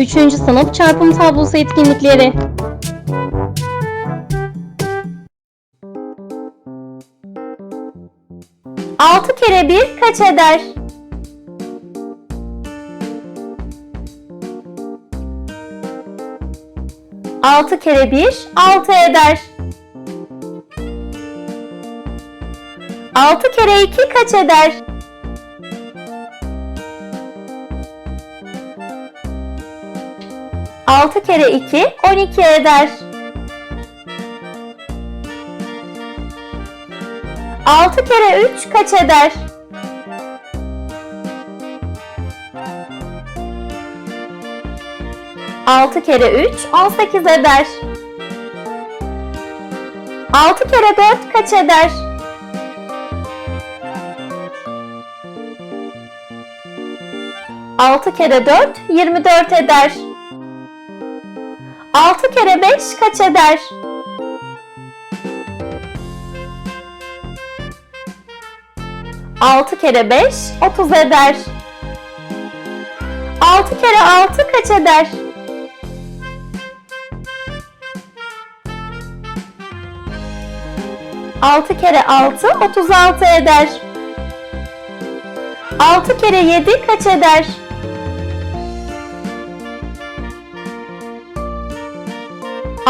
3. sınıf çarpım tablosu etkinlikleri. Altı kere bir kaç eder? Altı kere bir altı eder. Altı kere iki kaç eder? Altı kere iki on iki eder. Altı kere üç kaç eder? Altı kere üç on sekiz eder. Altı kere dört kaç eder? Altı kere dört yirmi dört eder. Altı kere beş kaç eder? Altı kere beş otuz eder. Altı kere altı kaç eder? Altı kere altı otuz altı eder. Altı kere yedi kaç eder?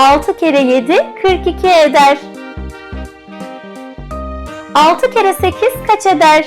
Altı kere yedi kırk iki eder. Altı kere sekiz kaç eder?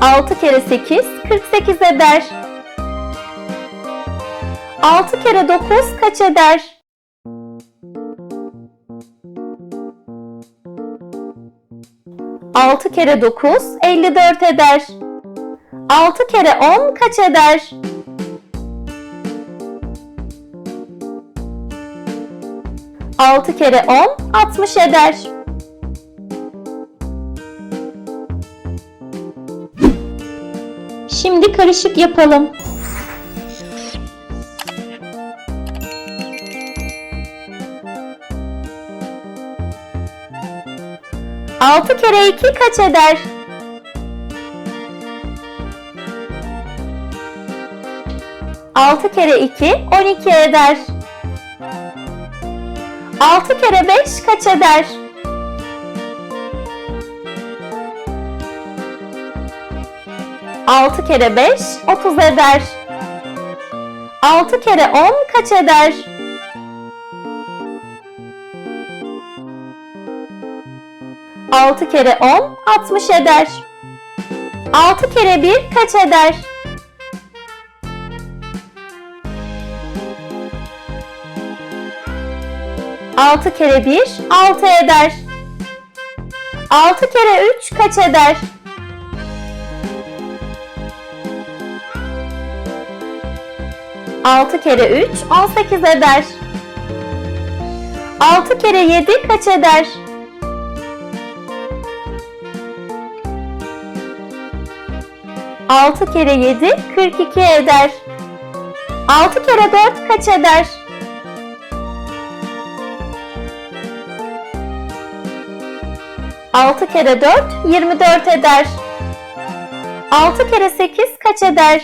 Altı kere sekiz kırk sekiz eder. Altı kere dokuz kaç eder? Altı kere dokuz elli dört eder. Altı kere on kaç eder? Altı kere on altmış eder. Şimdi karışık yapalım. Altı kere iki kaç eder? Altı kere iki on iki eder. Altı kere beş kaç eder? Altı kere beş otuz eder. Altı kere on kaç eder? Altı kere on altmış eder. Altı kere bir kaç eder? Altı kere bir altı eder. Altı kere üç kaç eder? Altı kere üç on sekiz eder. Altı kere yedi kaç eder? Altı kere yedi kırk iki eder. Altı kere dört kaç eder? Altı kere dört yirmi dört eder. Altı kere sekiz kaç eder?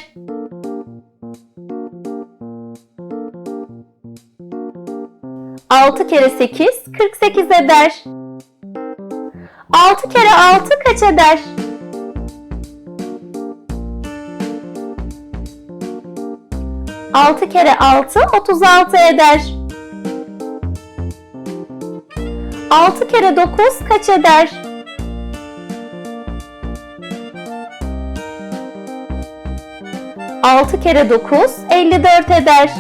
Altı kere sekiz kırk sekiz eder. Altı kere altı kaç eder? Altı kere altı otuz altı eder. Altı kere dokuz kaç eder? Altı kere dokuz elli dört eder.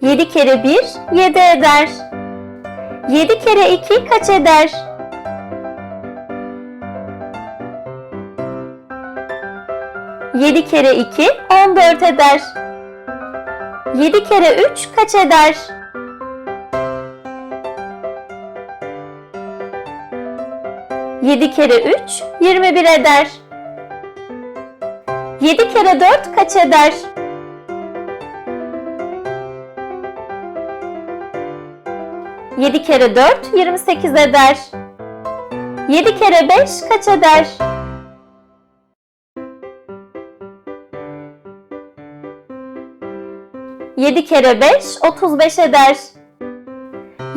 Yedi kere bir yedi eder. Yedi kere iki kaç eder? Yedi kere iki on dört eder. Yedi kere üç kaç eder? Yedi kere üç yirmi bir eder. Yedi kere dört kaç eder? 7 kere 4 28 eder. 7 kere 5 kaç eder? 7 kere 5 35 eder.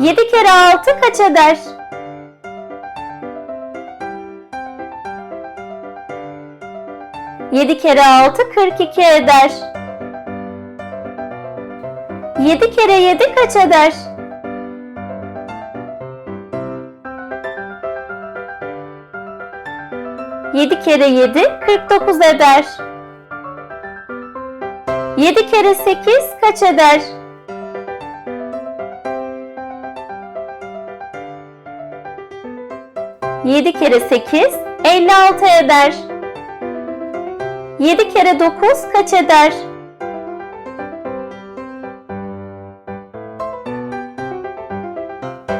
7 kere 6 kaç eder? 7 kere 6 42 eder. 7 kere 7 kaç eder? 7 kere 7 49 eder. 7 kere 8 kaç eder? 7 kere 8 56 eder. 7 kere 9 kaç eder?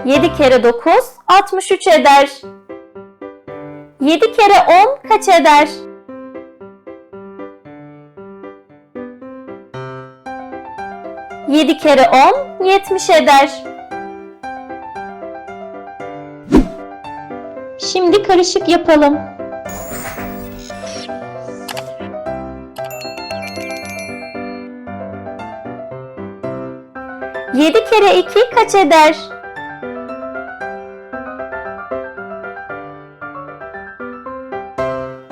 7 kere 9 63 eder. 7 kere 10 kaç eder? 7 kere 10 70 eder. Şimdi karışık yapalım. Yedi kere iki kaç eder?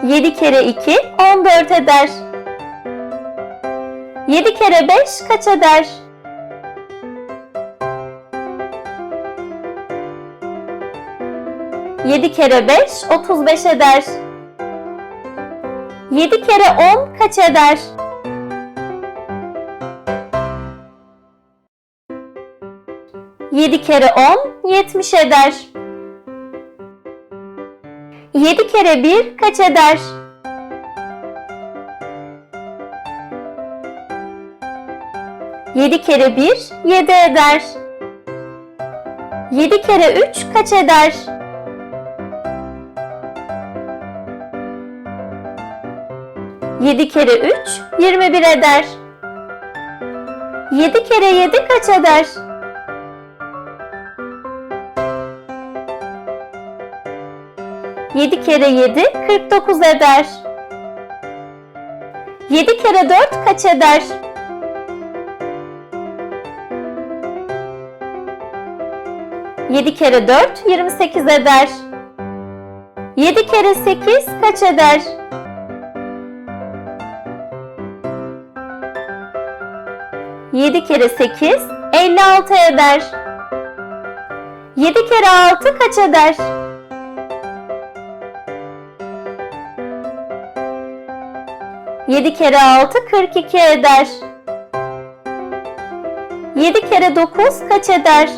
Yedi kere iki on dört eder. Yedi kere beş kaç eder? Yedi kere beş otuz beş eder. Yedi kere on kaç eder? Yedi kere on yetmiş eder. Yedi kere bir kaç eder? Yedi kere bir yedi eder. Yedi kere üç kaç eder? Yedi kere üç yirmi bir eder. Yedi kere yedi kaç eder? Yedi kere yedi kırk dokuz eder. Yedi kere dört kaç eder? Yedi kere dört yirmi sekiz eder. Yedi kere sekiz kaç eder? Yedi kere sekiz elli altı eder. Yedi kere altı kaç eder? Yedi kere altı kırk iki eder. Yedi kere dokuz kaç eder?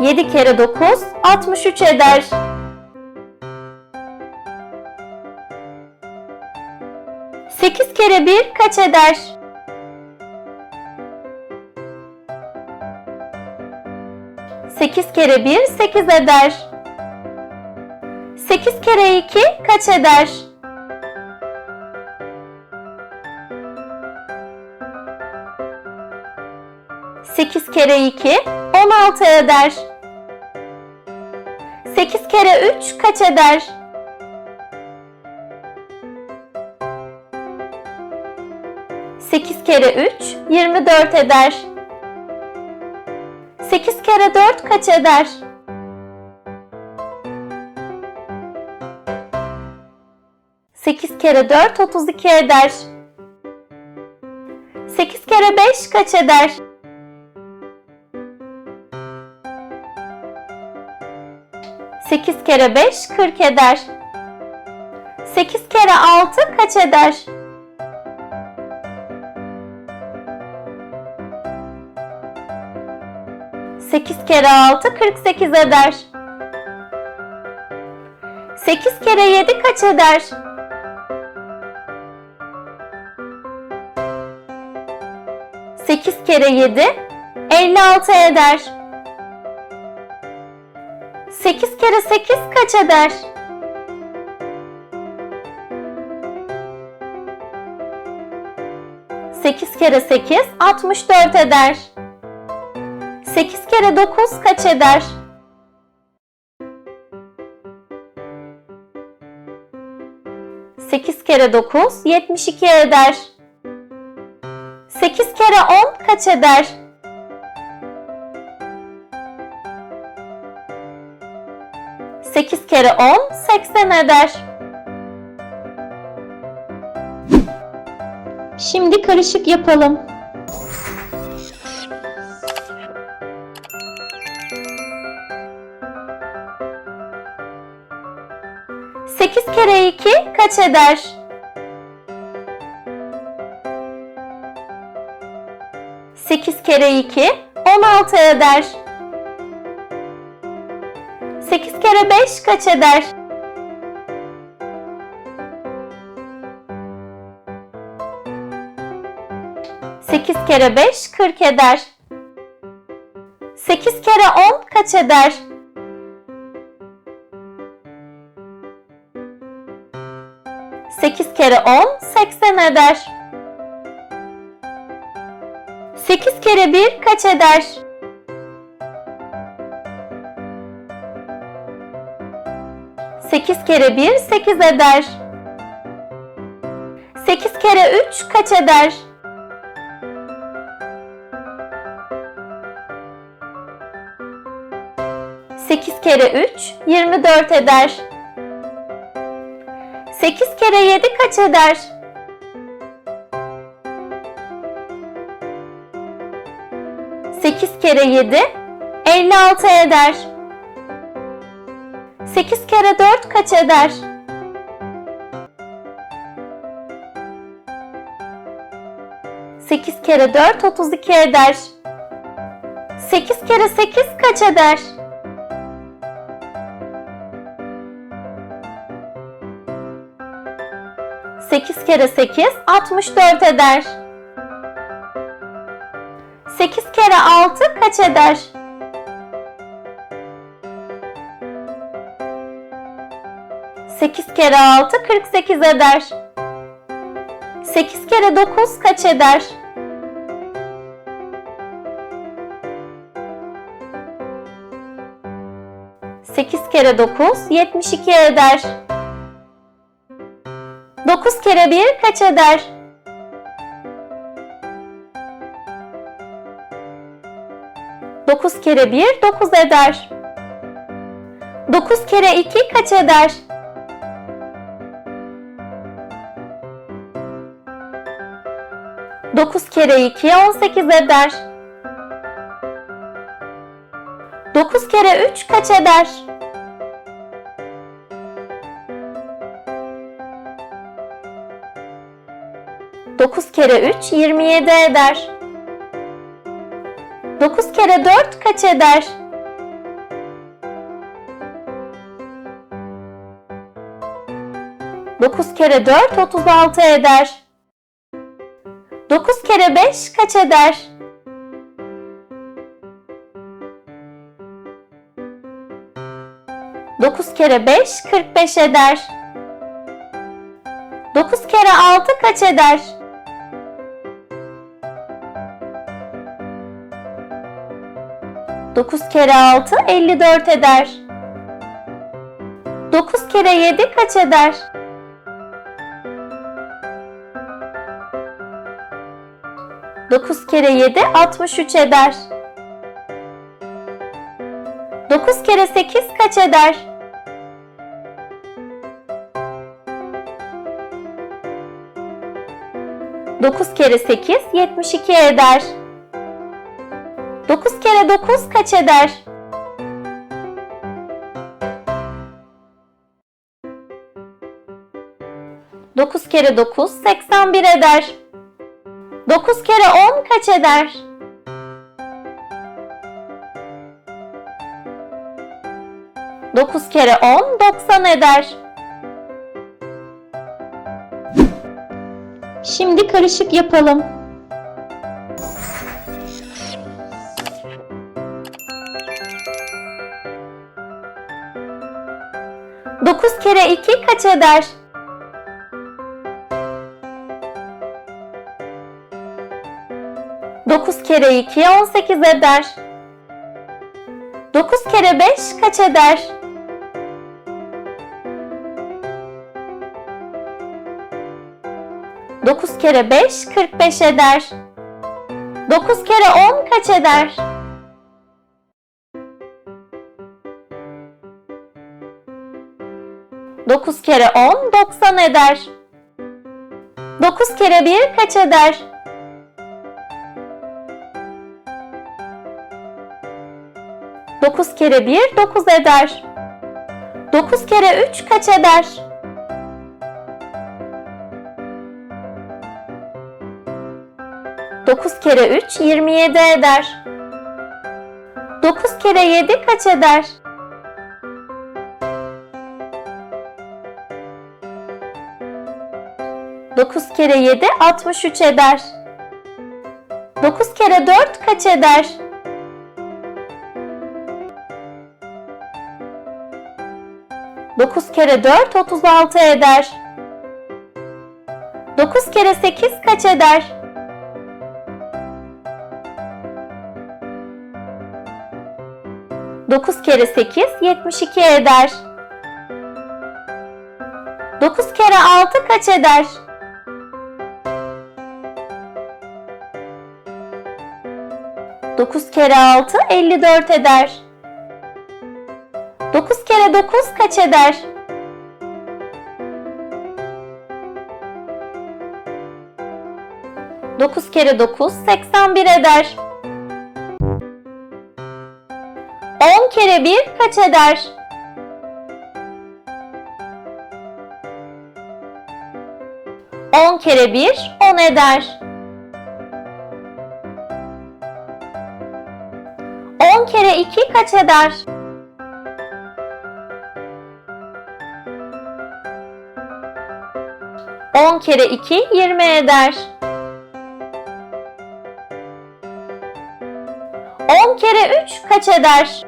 Yedi kere dokuz altmış üç eder. Kere bir kaç eder? Sekiz kere bir sekiz eder. Sekiz kere iki kaç eder? Sekiz kere iki on altı eder. Sekiz kere üç kaç eder? Sekiz kere üç yirmi dört eder. Sekiz kere dört kaç eder? Sekiz kere dört otuz iki eder. Sekiz kere beş kaç eder? Sekiz kere beş kırk eder. Sekiz kere altı kaç eder? Sekiz kere altı kırk sekiz eder. Sekiz kere yedi kaç eder? Sekiz kere yedi elli altı eder. Sekiz kere sekiz kaç eder? 8 kere 8 64 eder. 8 kere 9 kaç eder? 8 kere 9 72 eder. 8 kere 10 kaç eder? 8 kere 10 80 eder. Şimdi karışık yapalım. Sekiz kere iki kaç eder? Sekiz kere iki on altı eder. Sekiz kere beş kaç eder? Sekiz kere beş kırk eder. Sekiz kere on kaç eder? Sekiz kere on seksen eder. Sekiz kere bir kaç eder? Sekiz kere bir sekiz eder. Sekiz kere üç kaç eder? Sekiz kere üç yirmi dört eder. Sekiz kere yedi kaç eder? Sekiz kere yedi elli altı eder. Sekiz kere dört kaç eder? Sekiz kere dört otuz iki eder. Sekiz kere sekiz kaç eder? Sekiz kere sekiz altmış dört eder. Sekiz kere altı kaç eder? Sekiz kere altı kırk sekiz eder. Sekiz kere dokuz kaç eder? Sekiz kere dokuz yetmiş iki eder. Dokuz kere bir kaç eder? Dokuz kere bir dokuz eder. Dokuz kere iki kaç eder? Dokuz kere iki on sekiz eder. Dokuz kere üç kaç eder? Dokuz kere üç yirmi yedi eder. Dokuz kere dört kaç eder? Dokuz kere dört otuz altı eder. Dokuz kere beş kaç eder? Dokuz kere beş kırk beş eder. Dokuz kere altı kaç eder? Dokuz kere altı elli dört eder. Dokuz kere yedi kaç eder? Dokuz kere yedi altmış üç eder. Dokuz kere sekiz kaç eder? Dokuz kere sekiz yetmiş iki eder. Kere dokuz kaç eder? Dokuz kere dokuz seksen bir eder. Dokuz kere on kaç eder? Dokuz kere on doksan eder. Şimdi karışık yapalım. Dokuz kere iki kaç eder? 9 kere 2 18 eder. 9 kere 5 kaç eder? 9 kere 5 45 eder. 9 kere 10 kaç eder? 9 kere 10 90 eder. 9 kere 1 kaç eder? 9 kere 1 9 eder. 9 kere 3 kaç eder? 9 kere 3 27 eder. 9 kere 7 kaç eder? 9 kere 7 63 eder. 9 kere 4 kaç eder? 9 kere 4 36 eder. 9 kere 8 kaç eder? 9 kere 8 72 eder. 9 kere 6 kaç eder? 9 kere 6 54 eder. 9 kere 9 kaç eder? 9 kere 9 81 eder. 10 kere 1 kaç eder? 10 kere 1 10 eder. Kaç eder? 10 kere 2 20 eder. 10 kere 3 kaç eder?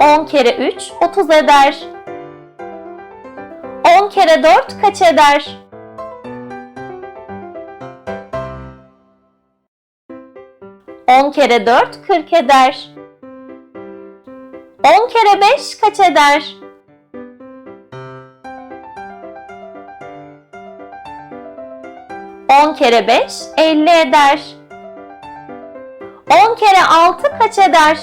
10 kere 3 30 eder. 10 kere 4 kaç eder? 10 kere 4 40 eder. 10 kere 5 kaç eder? 10 kere 5 50 eder. 10 kere 6 kaç eder?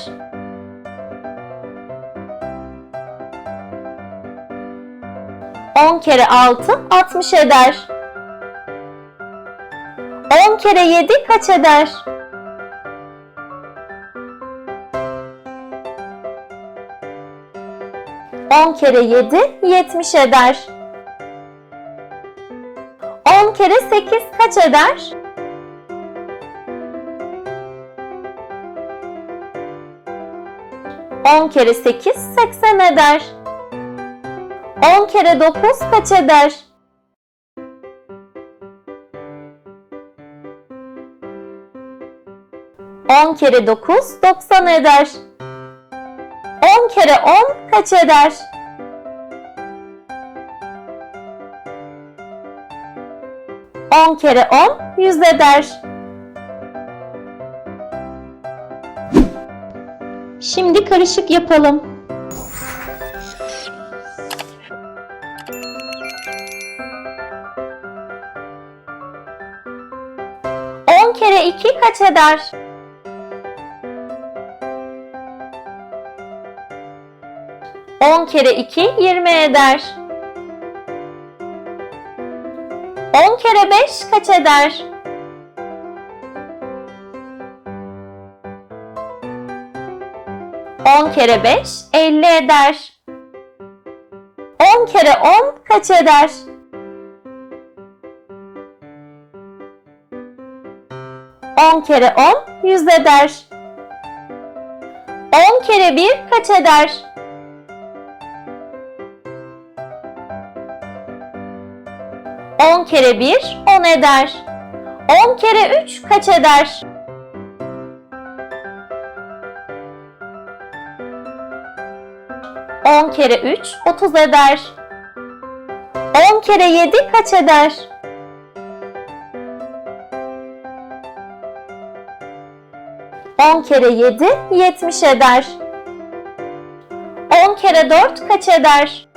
10 kere 6 60 eder. 10 kere 7 kaç eder? 10 kere 7 70 eder. 10 kere 8 kaç eder? 10 kere 8 80 eder. 10 kere 9 kaç eder? 10 kere 9 90 eder. 10 kere 10 kaç eder? 10 kere 10 100 eder. Şimdi karışık yapalım. On kere iki kaç eder? On kere iki yirmi eder. On kere beş kaç eder? On kere beş elli eder. On kere on kaç eder? On kere on yüz eder. On kere bir kaç eder? On kere bir on eder. On kere üç kaç eder? On kere üç otuz eder. 10 kere 7 kaç eder? 10 kere 7 70 eder. 10 kere 4 kaç eder?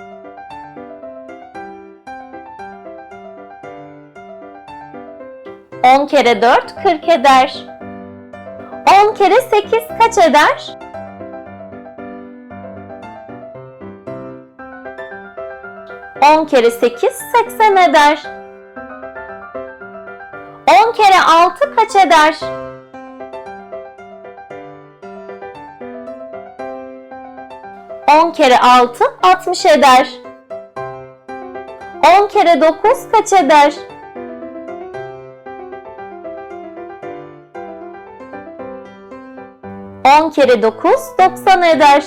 10 kere 4 40 eder. 10 kere 8 kaç eder? 10 kere 8 80 eder. 10 kere 6 kaç eder? 10 kere 6 60 eder. 10 kere 9 kaç eder? 10 kere 9 90 eder.